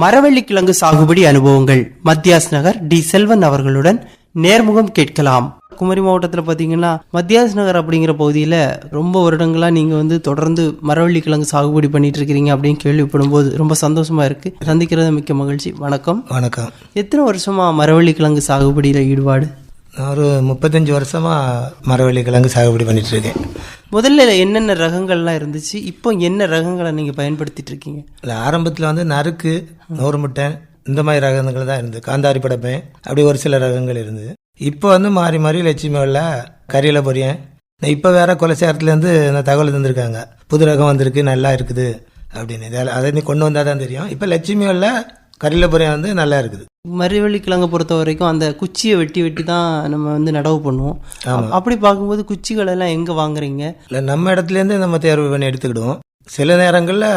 மரவள்ளி கிழங்கு சாகுபடி அனுபவங்கள். மத்தியாஸ் நகர் டி செல்வன் அவர்களுடன் நேர்முகம் கேட்கலாம். குமரி மாவட்டத்தில் பார்த்தீங்கன்னா மத்தியாஸ் நகர் அப்படிங்கிற பகுதியில் ரொம்ப வருடங்களா நீங்கள் வந்து தொடர்ந்து மரவள்ளி கிழங்கு சாகுபடி பண்ணிட்டு இருக்கிறீங்க அப்படின்னு கேள்விப்படும் போது ரொம்ப சந்தோஷமா இருக்கு. சந்திக்கிறது மிக்க மகிழ்ச்சி. வணக்கம். வணக்கம். எத்தனை வருஷமா மரவள்ளி கிழங்கு சாகுபடியில் ஈடுபாடு? நான் ஒரு முப்பத்தஞ்சு வருஷமா மரவள்ளி கிழங்கு சாகுபடி பண்ணிட்டு இருக்கேன். முதல்ல என்னென்ன ரகங்கள்லாம் இருந்துச்சு? இப்போ என்ன ரகங்களை நீங்கள் பயன்படுத்திட்டு இருக்கீங்க இல்லை ஆரம்பத்தில் வந்து நறுக்கு நூறு முட்டை இந்த மாதிரி ரகங்கள் தான் இருந்தது. காந்தாரி படப்பேன் அப்படி ஒரு சில ரகங்கள் இருந்தது. இப்போ வந்து மாறி மாறி லட்சுமி வெள்ள கறியில் பொரியன். இப்போ வேற கொலைசேரத்துலேருந்து இந்த தகவல் தந்திருக்காங்க. புது ரகம் வந்திருக்கு நல்லா இருக்குது அப்படின்னு. இதை அதை நீ கொண்டு வந்தால் தான் தெரியும். இப்போ லட்சுமி வெள்ள கறியில் பொரியன் வந்து நல்லா இருக்குது. மரவள்ளி கிழங்கை பொறுத்த வரைக்கும் அந்த குச்சியை வெட்டி வெட்டி தான் நம்ம வந்து நடவு பண்ணுவோம். அப்படி பார்க்கும்போது குச்சிகள் எல்லாம் எங்கே வாங்குறீங்க? இல்லை நம்ம இடத்துலேருந்து நம்ம தேர்வு பண்ணி எடுத்துக்கிடுவோம். சில நேரங்களில்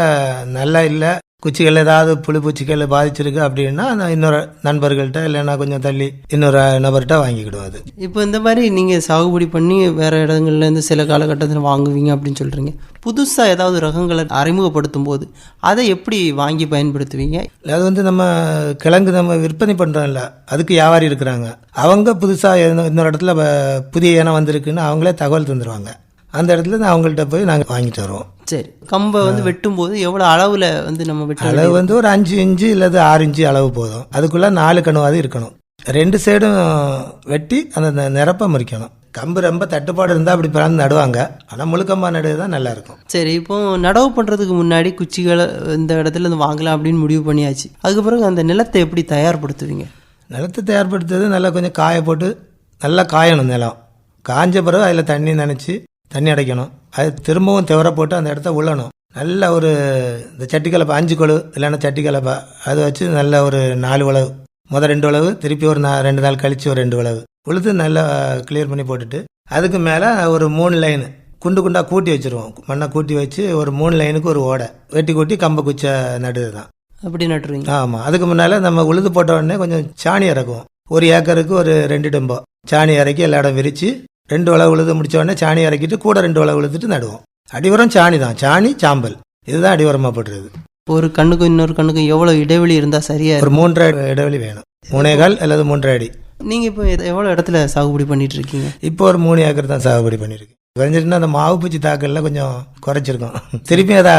நல்லா இல்லை. குச்சிகள் ஏதாவது புழு பூச்சிகள் பாதிச்சிருக்கு அப்படின்னா நான் இன்னொரு நண்பர்கள்ட்ட இல்லைன்னா கொஞ்சம் தள்ளி இன்னொரு நபர்கிட்ட வாங்கிக்கிடுவோம் அது. இப்போ இந்த மாதிரி நீங்கள் சாகுபடி பண்ணி வேற இடங்கள்ல இருந்து சில காலகட்டத்தில் வாங்குவீங்க அப்படின்னு சொல்கிறீங்க புதுசாக ஏதாவது ரகங்களை அறிமுகப்படுத்தும் போது அதை எப்படி வாங்கி பயன்படுத்துவீங்க? அது வந்து நம்ம கிழங்கு நம்ம விற்பனை பண்ணுறோம்ல அதுக்கு வியாபாரி இருக்கிறாங்க. அவங்க புதுசாக இன்னொரு இடத்துல புதிய இனம் வந்திருக்குன்னு அவங்களே தகவல் தந்துடுவாங்க அந்த இடத்துல நான் அவங்கள்ட்ட போய் நாங்கள் வாங்கிட்டு வருவோம். சரி. கம்பை வந்து வெட்டும் போது எவ்வளோ அளவில் வந்து நம்ம வெட்ட அளவு வந்து ஒரு அஞ்சு இன்ச்சு இல்லது ஆறு இன்ச்சு அளவு போதும். அதுக்குள்ள நாலு கணுவாது இருக்கணும். ரெண்டு சைடும் வெட்டி அந்த நிரப்ப முறிக்கணும். கம்பு ரொம்ப தட்டுப்பாடு இருந்தால் அப்படி பிறந்து நடுவாங்க. ஆனால் முழுக்கம்பா நடுவது தான் நல்லா இருக்கும். சரி இப்போ நடவு பண்ணுறதுக்கு முன்னாடி குச்சிகளை இந்த இடத்துல இருந்து வாங்கலாம் அப்படின்னு முடிவு பண்ணியாச்சு. அதுக்கு பிறகு அந்த நிலத்தை எப்படி தயார்படுத்துவீங்க? நிலத்தை தயார்படுத்துறது நல்லா கொஞ்சம் காய போட்டு நல்லா காயணும் நிலம். காஞ்ச பிறகு அதில் தண்ணி நனைச்சி தண்ணி அடைக்கணும். அது திரும்பவும் திவர போட்டு அந்த இடத்த உள்ளணும். நல்ல ஒரு இந்த சட்டி கலப்பை அஞ்சு கொழு இல்லைன்னா சட்டி கலப்பை அதை வச்சு நல்ல ஒரு நாலு உழவு. முதல் ரெண்டு உழவு திருப்பி ஒரு நா ரெண்டு நாள் கழிச்சு ஒரு ரெண்டு உழவு. உழுது நல்லா கிளியர் பண்ணி போட்டுட்டு அதுக்கு மேலே ஒரு மூணு லைனு குண்டு குண்டாக கூட்டி வச்சிருவோம். மண்ணை கூட்டி வச்சு ஒரு மூணு லைனுக்கு ஒரு ஓடை. வெட்டி கூட்டி கம்பை குச்சை நடுது தான் அப்படி நட்டுருவீங்க. ஆமாம் அதுக்கு முன்னால் நம்ம உழுது போட்ட உடனே கொஞ்சம் சாணி இறக்குவோம். ஒரு ஏக்கருக்கு ஒரு ரெண்டு டெம்போ. சாணி இறக்கி எல்லா இடம் விரித்து ரெண்டு உழவு உழுது முடிச்ச உடனே சாணி இறக்கிட்டு கூட ரெண்டு உழவு உழுதுட்டு நடுவோம். அடிவரம் சாணி தான். சாணி சாம்பல். இதுதான் அடிவரமாக போட்டுருது. ஒரு கண்ணுக்கும் இன்னொரு கண்ணுக்கும் எவ்வளோ இடைவெளி இருந்தால் சரியா ஒரு மூன்றரை இடைவெளி வேணும். மூணே கால் அல்லது மூன்றரை அடி. நீங்கள் இப்போ எவ்வளோ இடத்துல சாகுபடி பண்ணிட்டு இருக்கீங்க இப்போ ஒரு மூணு ஏக்கர் தான் சாகுபடி பண்ணியிருக்கு குறைஞ்சிட்டுனா அந்த மாவு பூச்சி தாக்கல்ல கொஞ்சம் குறைச்சிருக்கோம். திருப்பி அதை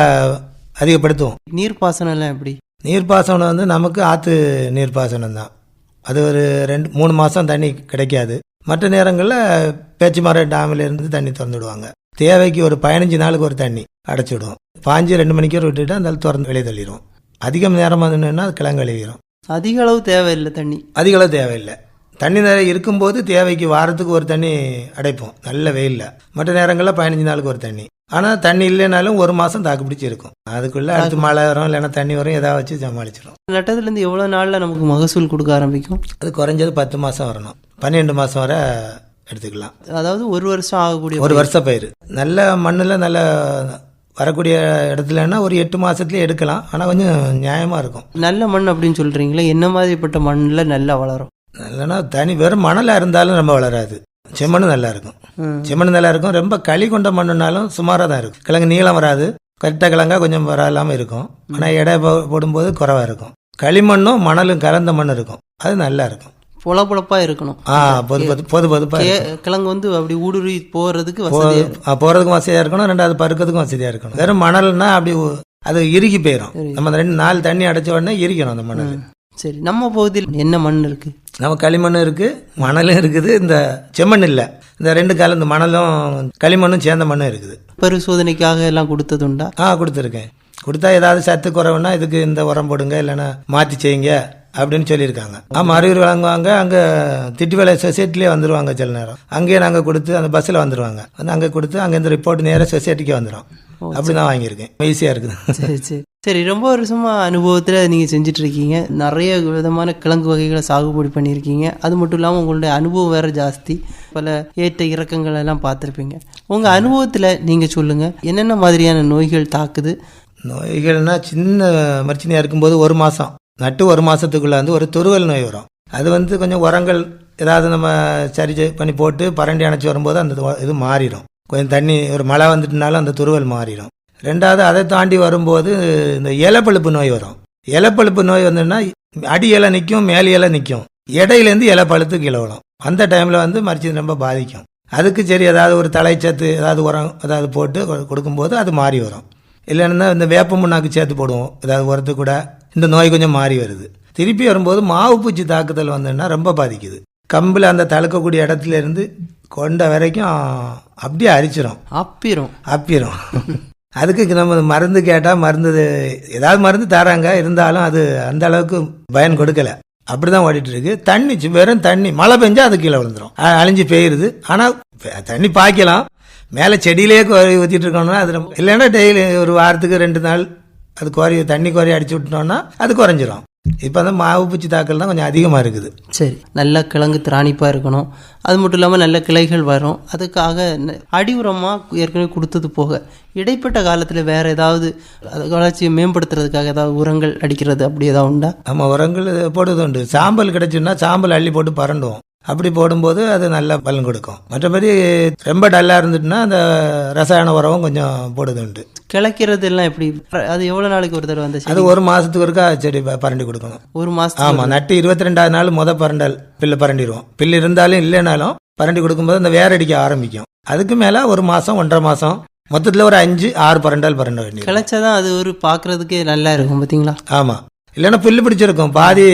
அதிகப்படுத்துவோம். நீர்ப்பாசனம் எல்லாம் எப்படி? நீர்ப்பாசனம் வந்து நமக்கு ஆற்று நீர்ப்பாசனம் தான். அது ஒரு ரெண்டு மூணு மாதம் தண்ணி கிடைக்காது. மற்ற நேரங்களில் பேச்சுமரம் டேமில் இருந்து தண்ணி திறந்து விடுவாங்க தேவைக்கு ஒரு பதினஞ்சு நாளுக்கு ஒரு தண்ணி அடைச்சி விடுவோம் பாஞ்சு ரெண்டு மணிக்கு ஒரு விட்டுட்டு அந்த திறந்து வெளியே தள்ளிடுவோம். அதிகம் நேரம் வந்துன்னா அது கிழங்கு அழுகிரும் அதிக அளவு தேவையில்லை தண்ணி. அதிக அளவு தேவையில்லை. தண்ணி நிறைய இருக்கும்போது தேவைக்கு வாரத்துக்கு ஒரு தண்ணி அடைப்போம். நல்ல வெயிலில். மற்ற நேரங்களில் பதினஞ்சு நாளுக்கு ஒரு தண்ணி. ஆனால் தண்ணி இல்லைனாலும் ஒரு மாதம் தாக்கு பிடிச்சி இருக்கும். அதுக்குள்ளே அடுத்து மழை வரும் இல்லைன்னா தண்ணி வரும் ஏதாவது வச்சு சமாளிச்சிடும் நட்டதுலேருந்து எவ்வளோ நாளில் நமக்கு மகசூல் கொடுக்க ஆரம்பிக்கும்? அது குறைஞ்சது பத்து மாதம் வரணும். பன்னெண்டு மாதம் வரை எடுத்துக்கலாம். அதாவது ஒரு வருஷம் ஆகக்கூடிய ஒரு வருஷ பயிர். நல்ல மண்ணில் நல்ல வரக்கூடிய இடத்துலன்னா ஒரு எட்டு மாதத்துலேயே எடுக்கலாம். ஆனால் கொஞ்சம் நியாயமாக இருக்கும். நல்ல மண் அப்படின்னு சொல்கிறீங்களே என்ன மாதிரிப்பட்ட மண்ணில் நல்லா வளரும்? இல்லைன்னா தனி வெறும் மணலாக இருந்தாலும் ரொம்ப வளராது. செம்மண்ணு நல்லா இருக்கும். செம்மண் நல்லா இருக்கும். ரொம்ப களி கொண்ட மண்ணுனாலும் சுமாராக தான் இருக்கும். கிழங்கு நீளம் வராது. கரெக்டாக கிழங்கா கொஞ்சம் வராலாமல் இருக்கும். ஆனால் எடை போடும்போது குறைவாக இருக்கும். களிமண்ணும் மணலும் கலந்த மண் இருக்கும். அது நல்லா இருக்கும். பொல பொழப்பாக இருக்கணும். ஆ பொது பொது பொது பொதுப்பாக கிழங்கு வந்து அப்படி ஊடுருவி போகிறதுக்கு போகிறதுக்கும் வசதியாக இருக்கணும். ரெண்டாவது பருக்கிறதுக்கும் வசதியாக இருக்கணும். வெறும் மணல்னா அப்படி அது இறுகி போயிடும் நம்ம ரெண்டு நாலு தண்ணி அடைச்ச உடனே இரிக்கணும் அந்த மணல். சரி நம்ம பகுதியில் என்ன மண் இருக்கு? நம்ம களிமண் இருக்கு மணலும் இருக்குது இந்த செம்மண் இல்லை. இந்த ரெண்டு காலம் இந்த மணலும் களிமண்ணும் சேர்ந்த மண்ணும் இருக்குது. பரிசோதனைக்காக எல்லாம் கொடுத்ததுண்டா? ஆ கொடுத்துருக்கேன். கொடுத்தா ஏதாவது சத்து குறைவுன்னா இதுக்கு இந்த உரம் போடுங்க இல்லைன்னா மாற்றி செய்யுங்க அப்படின்னு சொல்லியிருக்காங்க. ஆமாம் அறிவுரை வழங்குவாங்க அங்கே திட்டுவேலை சொசைட்டிலே வந்துருவாங்க சில நேரம். அங்கேயே நாங்கள் கொடுத்து அந்த பஸ்ஸில் வந்துருவாங்க. வந்து அங்கே கொடுத்து அங்கே இந்த ரிப்போர்ட் நேராக சொசைட்டிக்கே வந்துடும் அப்படி தான் வாங்கியிருக்கேன். ஈஸியாக இருக்குது. சரி சரி. சரி ரொம்ப வருஷமா அனுபவத்தில் நீங்கள் செஞ்சுட்டு இருக்கீங்க நிறைய விதமான கிழங்கு வகைகளை சாகுபடி பண்ணியிருக்கீங்க. அது மட்டும் இல்லாமல் உங்களுடைய அனுபவம் வேற ஜாஸ்தி. பல ஏற்ற இறக்கங்கள் எல்லாம் பார்த்துருப்பீங்க. உங்கள் அனுபவத்தில் நீங்கள் சொல்லுங்கள் என்னென்ன மாதிரியான நோய்கள் தாக்குது? நோய்கள்னா சின்ன மர்ச்சினியாக இருக்கும்போது ஒரு மாதம் நட்டு ஒரு மாதத்துக்குள்ளே வந்து ஒரு துருவல் நோய் வரும். அது வந்து கொஞ்சம் உரங்கள் ஏதாவது நம்ம சரி பண்ணி போட்டு பரண்டி அணைச்சி வரும்போது அந்த இது மாறிடும். கொஞ்சம் தண்ணி ஒரு மழை வந்துட்டுனாலும் அந்த துருவல் மாறிடும். ரெண்டாவது அதை தாண்டி வரும்போது இந்த இலப்பழுப்பு நோய் வரும். இலப்பழுப்பு நோய் வந்துன்னா அடி இலை நிற்கும் மேல் இலை நிற்கும் இடையிலேருந்து இலை பழுத்து கீழே அந்த டைமில் வந்து மரிச்சது ரொம்ப பாதிக்கும். அதுக்கு சரி ஏதாவது ஒரு தலைச்சத்து ஏதாவது உரம் ஏதாவது போட்டு கொ- கொடுக்கும்போது அது மாறி வரும். இல்லைன்னா இந்த வேப்ப முன்னாக்கு சேர்த்து போடுவோம். ஏதாவது உரத்து கூட இந்த நோய் கொஞ்சம் மாறி வருது. திருப்பி வரும்போது மாவு பூச்சி தாக்குதல் வந்ததுன்னா ரொம்ப பாதிக்குது. கம்பில் அந்த தழுக்கக்கூடிய இடத்துல இருந்து கொண்ட வரைக்கும் அப்படியே அரிச்சிரும். அப்பிரும் அப்பிரும் அதுக்கு நம்ம மருந்து கேட்டால் மருந்து ஏதாவது மருந்து தராங்க. இருந்தாலும் அது அந்த அளவுக்கு பயன் கொடுக்கல. அப்படிதான் ஓடிட்டு இருக்கு தண்ணி சு- வெறும் தண்ணி. மழை பெஞ்சா அது கீழே விழுந்துரும். அ- அழிஞ்சு பெய்யுது ஆனால் தண்ணி பாய்க்கலாம். மேலே செடியிலேயே கோரி ஊற்றிட்டு இருக்கோம்னா அது இல்லைன்னா டெய்லி ஒரு வாரத்துக்கு ரெண்டு நாள் அது குறை தண்ணி குறைய அடிச்சு விட்டோம்னா அது குறைஞ்சிரும். இப்போ அந்த மாவு பூச்சி தாக்கல் தான் கொஞ்சம் அதிகமாக இருக்குது. சரி. நல்ல கிழங்கு திராணிப்பாக இருக்கணும். அது மட்டும் இல்லாமல் நல்ல கிளைகள் வரும். அதுக்காக அடி உரமாக ஏற்கனவே கொடுத்தது போக இடைப்பட்ட காலத்தில் வேற ஏதாவது வளர்ச்சியை மேம்படுத்துறதுக்காக ஏதாவது உரங்கள் அடிக்கிறது அப்படி ஏதாவது உண்டா? நம்ம உரங்கள் போடுறது உண்டு. சாம்பல் கிடைச்சுன்னா சாம்பல் அள்ளி போட்டு பரண்டுவோம். அப்படி போடும்போது அது நல்ல பலன் கொடுக்கும். மற்றபடி ரொம்ப டல்லாக இருந்துட்டுனா அந்த ரசாயன உரமும் கொஞ்சம் போடுறது உண்டு. கிளைக்கிறது எல்லாம் எப்படி? அது எவ்வளோ நாளைக்கு ஒரு தடவை செடி? அது ஒரு மாதத்துக்கு ஒருக்கா செடி பரண்டி கொடுக்கணும். ஒரு மாதம் ஆமாம் நட்டு இருபத்தி ரெண்டாவது நாள் முத பரண்டல் பில்லு பரண்டிடுவோம். பில்லு இருந்தாலும் இல்லைனாலும் பரண்டி கொடுக்கும்போது அந்த வேர் அடிக்க ஆரம்பிக்கும். அதுக்கு மேலே ஒரு மாதம் ஒன்றரை மாதம் மொத்தத்தில் ஒரு அஞ்சு ஆறு பரண்டல் பரண்ட வேண்டியது. கிளைச்சாதான் அது ஒரு பார்க்கறதுக்கே நல்லா இருக்கும் பார்த்தீங்களா ஆமாம் இல்லைன்னா புல்லு பிடிச்சிருக்கும் பாதி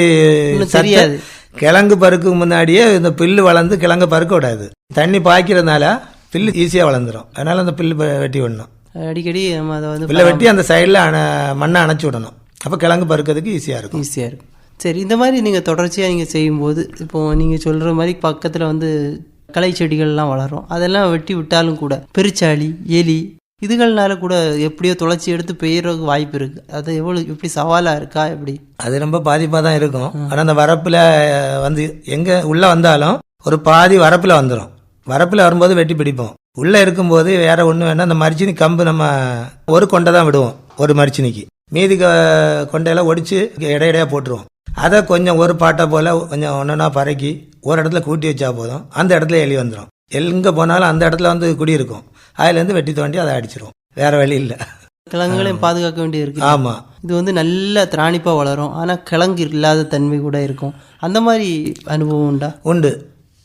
தெரியாது. கிழங்கு பருக்கு முன்னாடியே இந்த பில்லு வளர்ந்து கிழங்கு பருக்க விடாது. தண்ணி பாய்க்கிறதுனால பில்லு ஈஸியாக வளர்ந்துரும். அதனால அந்த பில்லு வெட்டி விடணும். அடிக்கடி நம்ம அதை வந்து பில்லை வெட்டி அந்த சைடில் அண மண்ணை அணைச்சி விடணும். அப்போ கிழங்கு பருக்கிறதுக்கு ஈஸியாக இருக்கும். ஈஸியாக இருக்கும். சரி இந்த மாதிரி நீங்கள் தொடர்ச்சியாக நீங்கள் செய்யும்போது இப்போ நீங்கள் சொல்கிற மாதிரி பக்கத்தில் வந்து களை செடிகள்லாம் வளரும். அதெல்லாம் வெட்டி விட்டாலும் கூட பெருச்சாளி எலி இதுகள்னால கூட எப்படியோ துளைச்சி எடுத்து பெய்யறதுக்கு வாய்ப்பு இருக்குது அது எவ்வளோ எப்படி சவாலாக இருக்கா எப்படி? அது ரொம்ப பாதிப்பாக தான் இருக்கும். ஆனால் அந்த வரப்பில் வந்து எங்கே உள்ளே வந்தாலும் ஒரு பாதி வரப்பில் வந்துடும் வரப்பில் வரும்போது வெட்டி பிடிப்போம். உள்ளே இருக்கும்போது வேற ஒன்றும் வேணால் அந்த மரிச்சினி கம்பு நம்ம ஒரு கொண்டை தான் விடுவோம் ஒரு மரிச்சினிக்கு. மீதி க- கொண்டையெல்லாம் ஒடிச்சு இடையிடையா போட்டுருவோம். அதை கொஞ்சம் ஒரு பாட்டை போல் கொஞ்சம் ஒன்றா பறக்கி ஒரு இடத்துல கூட்டி வச்சா போதும். அந்த இடத்துல எலி வந்துடும் எங்கே போனாலும் அந்த இடத்துல வந்து குடி இருக்கும் அதுலேருந்து வெட்டி தோண்டி அதை அடிச்சிரும். வேற வழி இல்லை. கிழங்குகளையும் பாதுகாக்க வேண்டியது இருக்கு ஆமாம் இது வந்து நல்ல திராணிப்பாக வளரும். ஆனால் கிழங்கு இல்லாத தன்மை கூட இருக்கும். அந்த மாதிரி அனுபவம் உண்டா? உண்டு.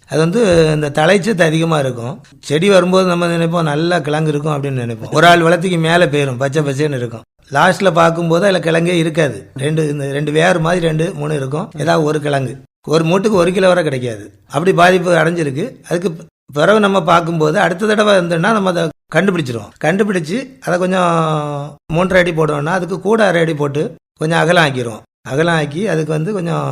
அது வந்து இந்த தலைச்சத்து அதிகமாக இருக்கும். செடி வரும்போது நம்ம நினைப்போம் நல்லா கிழங்கு இருக்கும் அப்படின்னு நினைப்போம். ஒரு ஆள் வளர்த்திக்கு மேலே போயிடும் பச்சை பச்சைன்னு இருக்கும். லாஸ்ட்டில் பார்க்கும்போது அதில் கிழங்கே இருக்காது. ரெண்டு இந்த ரெண்டு வேறு மாதிரி ரெண்டு மூணு இருக்கும். ஏதாவது ஒரு கிழங்கு. ஒரு மூட்டுக்கு ஒரு கிலோ வரை கிடைக்காது. அப்படி பாதிப்பு அடைஞ்சிருக்கு. அதுக்கு பிறகு நம்ம பார்க்கும்போது அடுத்த தடவை இருந்தோம்னா நம்ம அதை கண்டுபிடிச்சிருவோம். கண்டுபிடிச்சு அதை கொஞ்சம் மூன்றரை அடி போடுவோம்னா அதுக்கு கூட அரை அடி போட்டு கொஞ்சம் அகலம் ஆக்கிடுவோம் அகலம் ஆக்கி அதுக்கு வந்து கொஞ்சம்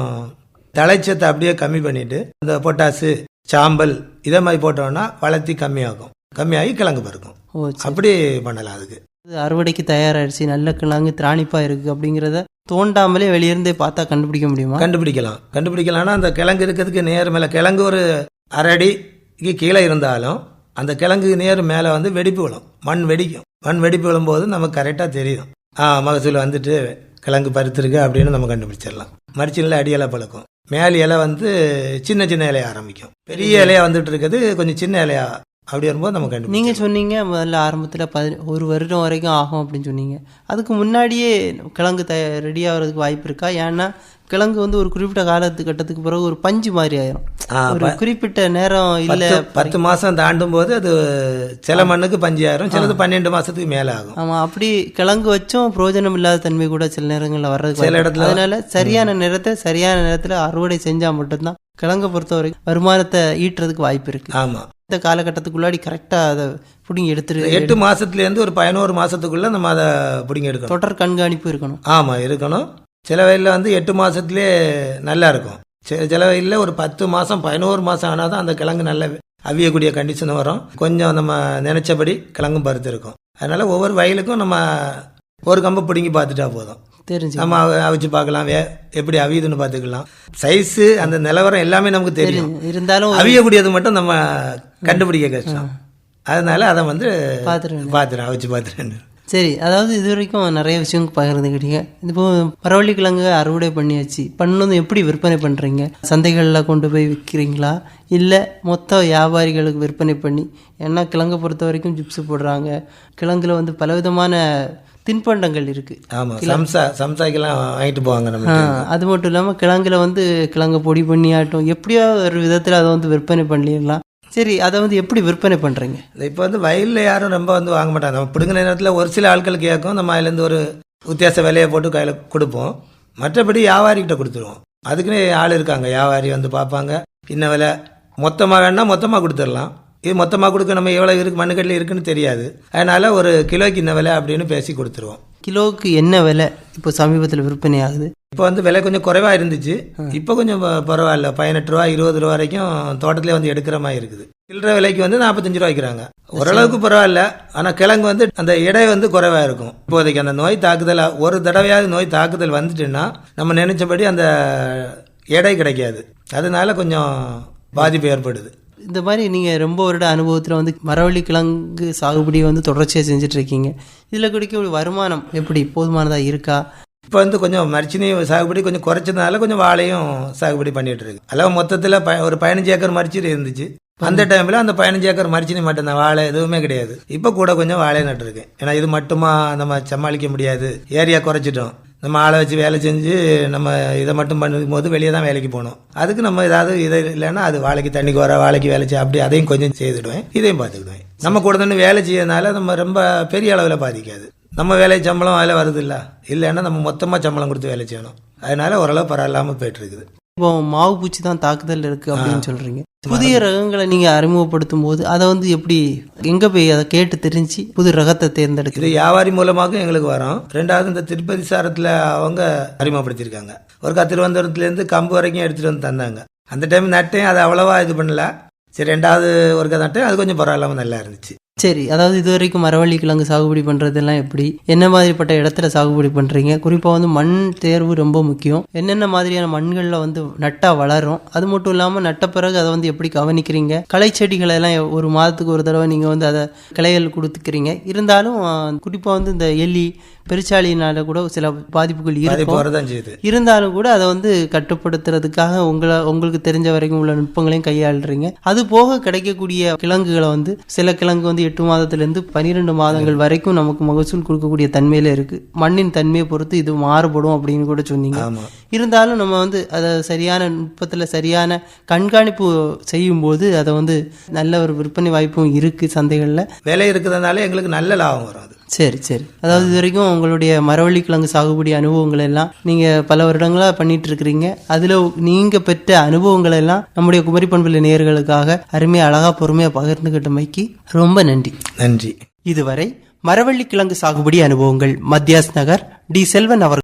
தலைச்சத்தை அப்படியே கம்மி பண்ணிட்டு இந்த பொட்டாசு சாம்பல் இதே மாதிரி போட்டோம்னா வளர்த்தி கம்மியாகும். கம்மியாகி கிழங்கு சரி. அப்படி பண்ணலாம் அதுக்கு. அறுவடைக்கு தயாராகிடுச்சு நல்ல கிழங்கு திராணிப்பாக இருக்குது அப்படிங்கிறத தோண்டாமலே வெளியிருந்தே பார்த்தா கண்டுபிடிக்க முடியுமா? கண்டுபிடிக்கலாம். கண்டுபிடிக்கலாம்னா அந்த கிழங்கு இருக்கிறதுக்கு நேர் மேலே கிழங்கு ஒரு அரை இங்கே கீழே இருந்தாலும் அந்த கிழங்கு நேர் மேலே வந்து வெடிப்பு விழும். மண் வெடிக்கும். மண் வெடிப்பு விழும்போது நமக்கு கரெக்டாக தெரியும். ஆ மகசூல் வந்துட்டு கிழங்கு பருத்திருக்கு அப்படின்னு நம்ம கண்டுபிடிச்சிடலாம். மரிச்சினில் அடி பழக்கம். மேல் இலை வந்து சின்ன சின்ன இலைய ஆரம்பிக்கும். பெரிய இலையா வந்துட்டு இருக்குது கொஞ்சம் சின்ன இலையா அப்படி வரும்போது நம்ம கண்டுபிடிச்சோம் நீங்கள் சொன்னீங்க முதல்ல ஆரம்பத்தில் பதி ஒரு வருடம் வரைக்கும் ஆகும் அப்படின்னு சொன்னீங்க. அதுக்கு முன்னாடியே கிழங்கு த ரெடி ஆகிறதுக்கு வாய்ப்பு இருக்கா? ஏன்னா கிழங்கு வந்து ஒரு குறிப்பிட்ட காலத்து கட்டத்துக்கு பிறகு ஒரு பஞ்சு மாதிரி ஆயிரும். ஒரு குறிப்பிட்ட நேரம் இல்லை பத்து மாசம் தாண்டும் போது அது சில மண்ணுக்கு பஞ்சு ஆயிரும் சிலது பன்னெண்டு மாசத்துக்கு மேல ஆகும். ஆமாம் அப்படி கிழங்கு வச்சும் பிரயோஜனம் இல்லாத தன்மை கூட சில நேரங்களில் வர்றதுக்கு சில இடத்துல-. அதனால சரியான நேரத்தை சரியான நேரத்தில் அறுவடை செஞ்சால் மட்டும்தான் கிழங்கை பொறுத்த வரைக்கும் வருமானத்தை ஈட்டுறதுக்கு வாய்ப்பு இருக்கு. ஆமா. இந்த காலகட்டத்துக்குள்ளாடி கரெக்டாக அதை பிடிங்கி எடுத்துரு. எட்டு மாசத்துல இருந்து ஒரு பதினோரு மாசத்துக்குள்ள நம்ம அதை பிடிங்க எடுக்கணும். தொடர் கண்காணிப்பு இருக்கணும். ஆமா இருக்கணும். சில வயலில் வந்து எட்டு மாசத்துலயே நல்லா இருக்கும். சில வயலில் ஒரு பத்து மாசம் பதினோரு மாசம் ஆனால் தான் அந்த கிழங்கு நல்ல அவியக்கூடிய கண்டிஷன் வரும். கொஞ்சம் நம்ம நினைச்சபடி கிழங்கும் பருத்து இருக்கும் அதனால ஒவ்வொரு வயலுக்கும் நம்ம ஒரு கம்பு பிடுங்கி பார்த்துட்டா போதும். தெரிஞ்சு நம்ம அவ- அவிச்சு பார்க்கலாம் வே எப்படி அவியுதுன்னு பார்த்துக்கலாம். சைஸு அந்த நிலவரம் எல்லாமே நமக்கு தெரியும். இருந்தாலும் அவியக்கூடியது மட்டும் நம்ம கண்டுபிடிக்க கஷ்டம். அதனால அதை வந்து பார்த்துருவேன் பார்த்துறேன் அவிச்சு பார்த்துறேன் சரி அதாவது இது வரைக்கும் நிறைய விஷயம் பகிர்ந்துக்கிட்டீங்க. இப்போ மரவள்ளி கிழங்கு அறுவடை பண்ணியாச்சு. பண்ணது எப்படி விற்பனை பண்ணுறீங்க சந்தைகளில் கொண்டு போய் விற்கிறீங்களா இல்லை மொத்த வியாபாரிகளுக்கு விற்பனை பண்ணி ஏன்னா கிழங்கை பொறுத்த வரைக்கும் ஜிப்ஸ் போடுறாங்க. கிழங்குல வந்து பலவிதமான தின்பண்டங்கள் இருக்குது ஆமா சம்சா சம்சாக்கெல்லாம் வாங்கிட்டு போவாங்க நம்ம அது மட்டும் இல்லாமல் கிழங்குல வந்து கிழங்க பொடி பண்ணி ஆட்டும். எப்படியோ ஒரு விதத்தில் அதை வந்து விற்பனை பண்ணிடலாம். சரி அதை வந்து எப்படி விற்பனை பண்ணுறீங்க இப்போ வந்து வயலில் யாரும் ரொம்ப வந்து வாங்க மாட்டாங்க. நம்ம பிடுங்கின நேரத்தில் ஒரு சில ஆட்கள் கேட்கும். நம்ம அதுலேருந்து ஒரு வித்தியாச விலையை போட்டு கையில் கொடுப்போம். மற்றபடி வியாபாரிகிட்ட கொடுத்துருவோம். அதுக்குன்னே ஆள் இருக்காங்க. வியாபாரி வந்து பார்ப்பாங்க. இன்ன விலை? மொத்தமாக வேணா மொத்தமாக கொடுத்துடலாம். இது மொத்தமாக கொடுக்க நம்ம எவ்வளோ இருக்கு மண்ணுக்கட்டில் இருக்குன்னு தெரியாது. அதனால ஒரு கிலோக்கு இன்ன விலை அப்படின்னு பேசி கொடுத்துருவோம். கிலோவுக்கு என்ன விலை இப்போ சமீபத்தில் விற்பனை ஆகுது? இப்போ வந்து விலை கொஞ்சம் குறைவாக இருந்துச்சு. இப்போ கொஞ்சம் பரவாயில்ல. பதினெட்டு ரூபா இருபது ரூபா வரைக்கும் தோட்டத்திலே வந்து எடுக்கிற மாதிரி இருக்குது. சில்லற விலைக்கு வந்து நாற்பத்தஞ்சு ரூபா வைக்கிறாங்க ஓரளவுக்கு பரவாயில்ல. ஆனால் கிழங்கு வந்து அந்த எடை வந்து குறைவாக இருக்கும். இப்போதைக்கு அந்த நோய் தாக்குதல் ஒரு தடவையாவது நோய் தாக்குதல் வந்துட்டுன்னா நம்ம நினைச்சபடி அந்த எடை கிடைக்காது. அதனால கொஞ்சம் பாதிப்பு ஏற்படுது. இந்த மாதிரி நீங்கள் ரொம்ப வருட அனுபவத்தில் வந்து மரவள்ளி கிழங்கு சாகுபடி வந்து தொடர்ச்சியாக செஞ்சுட்டு இருக்கீங்க இதில் கிடைக்கக்கூடிய வருமானம் எப்படி? போதுமானதாக இருக்கா? இப்போ வந்து கொஞ்சம் மரிச்சினி சாகுபடி கொஞ்சம் குறைச்சதுனால கொஞ்சம் வாழையும் சாகுபடி பண்ணிட்டு இருக்கு அளவு மொத்தத்தில் ப ஒரு பதினஞ்சு ஏக்கர் மரிச்சினி இருந்துச்சு. அந்த டைமில் அந்த பதினஞ்சு ஏக்கர் மரிச்சினி மட்டும்தான். வாழை எதுவுமே கிடையாது. இப்போ கூட கொஞ்சம் வாழை நட்டுருக்கேன். ஏன்னா இது மட்டுமா நம்ம சமாளிக்க முடியாது. ஏரியா குறைச்சிட்டோம். நம்ம ஆளை வச்சு வேலை செஞ்சு நம்ம இதை மட்டும் பண்ணும் போது வெளியே தான் வேலைக்கு போகணும். அதுக்கு நம்ம ஏதாவது இது இல்லைன்னா அது வாழைக்கு தண்ணிக்கு வர வாழைக்கு வேலை செய்ய அப்படி அதையும் கொஞ்சம் செய்துடுவேன். இதையும் பார்த்துக்கிடுவேன். நம்ம கூட தண்ணி வேலை செய்யறதுனால நம்ம ரொம்ப பெரிய அளவில் பாதிக்காது. நம்ம வேலை சம்பளம் அதில் வருது இல்லை இல்லைன்னா நம்ம மொத்தமாக சம்பளம் கொடுத்து வேலை செய்யணும். அதனால ஓரளவு பரவாயில்லாமல் போயிட்டு இருக்குது. இப்போ மாவு பூச்சி தான் தாக்குதல் இருக்கு அப்படின்னு சொல்றீங்க. புதிய ரகங்களை நீங்க அறிமுகப்படுத்தும் போது அதை வந்து எப்படி எங்க போய் அதை கேட்டு தெரிஞ்சு புது ரகத்தை இது தேர்ந்தெடுக்குது வியாபாரி மூலமாக எங்களுக்கு வரும். ரெண்டாவது இந்த திருப்பதி சாரத்தில் அவங்க அறிமுகப்படுத்தியிருக்காங்க. ஒருக்கா திருவனந்தபுரத்துலேருந்து கம்பு வரைக்கும் எடுத்துகிட்டு வந்து தந்தாங்க. அந்த டைம் நட்டேன் அதை அவ்வளவா இது பண்ணல. சரி ரெண்டாவது ஒருக்கா நட்டேன் அது கொஞ்சம் பரவாயில்லாமல் நல்லா இருந்துச்சு. சரி அதாவது இது வரைக்கும் மரவள்ளி கிழங்கு சாகுபடி பண்றதெல்லாம் எப்படி? என்ன மாதிரிப்பட்ட இடத்துல சாகுபடி பண்றீங்க? குறிப்பா வந்து மண் தேர்வு ரொம்ப முக்கியம். என்னென்ன மாதிரியான மண்கள்ல வந்து நட்டா வளரும்? அது மட்டும் இல்லாம நட்ட பிறகு அதை வந்து எப்படி கவனிக்கிறீங்க? களை செடிகளை எல்லாம் ஒரு மாதத்துக்கு ஒரு தடவை நீங்க வந்து அதை கிளைகள் கொடுத்துக்கிறீங்க. இருந்தாலும் அஹ், குறிப்பா வந்து இந்த எலி பெருச்சாளினால கூட சில பாதிப்புகள் இருக்கும். இருந்தாலும் கூட அதை வந்து கட்டுப்படுத்துறதுக்காக உங்களை உங்களுக்கு தெரிஞ்ச வரைக்கும் உள்ள நுட்பங்களையும் கையாளுறீங்க. அது போக கிடைக்கக்கூடிய கிழங்குகளை வந்து சில கிழங்கு வந்து எட்டு மாதத்துலேருந்து பன்னிரெண்டு மாதங்கள் வரைக்கும் நமக்கு மகசூல் கொடுக்கக்கூடிய தன்மையில இருக்கு. மண்ணின் தன்மையை பொறுத்து இது மாறுபடும் அப்படின்னு கூட சொன்னீங்க. இருந்தாலும் நம்ம வந்து அதை சரியான நுட்பத்தில் சரியான கண்காணிப்பு செய்யும்போது அதை வந்து நல்ல ஒரு விற்பனை வாய்ப்பும் இருக்கு சந்தைகளில். விலை இருக்கிறதுனால எங்களுக்கு நல்ல லாபம் வரும் அது. சரி சரி. அதாவது இது வரைக்கும் உங்களுடைய மரவள்ளி கிழங்கு சாகுபடி அனுபவங்கள் எல்லாம் நீங்க பல வருடங்களா பண்ணிட்டு இருக்கிறீங்க அதுல நீங்க பெற்ற அனுபவங்கள் எல்லாம் நம்முடைய குமரி பண்புல நேயர்களுக்காக அருமையா அழகா பொறுமையா பகிர்ந்துகிட்டமைக்கு ரொம்ப நன்றி. நன்றி. இதுவரை மரவள்ளி கிழங்கு சாகுபடி அனுபவங்கள் மத்தியாஸ் நகர் டி செல்வன் அவர்கள்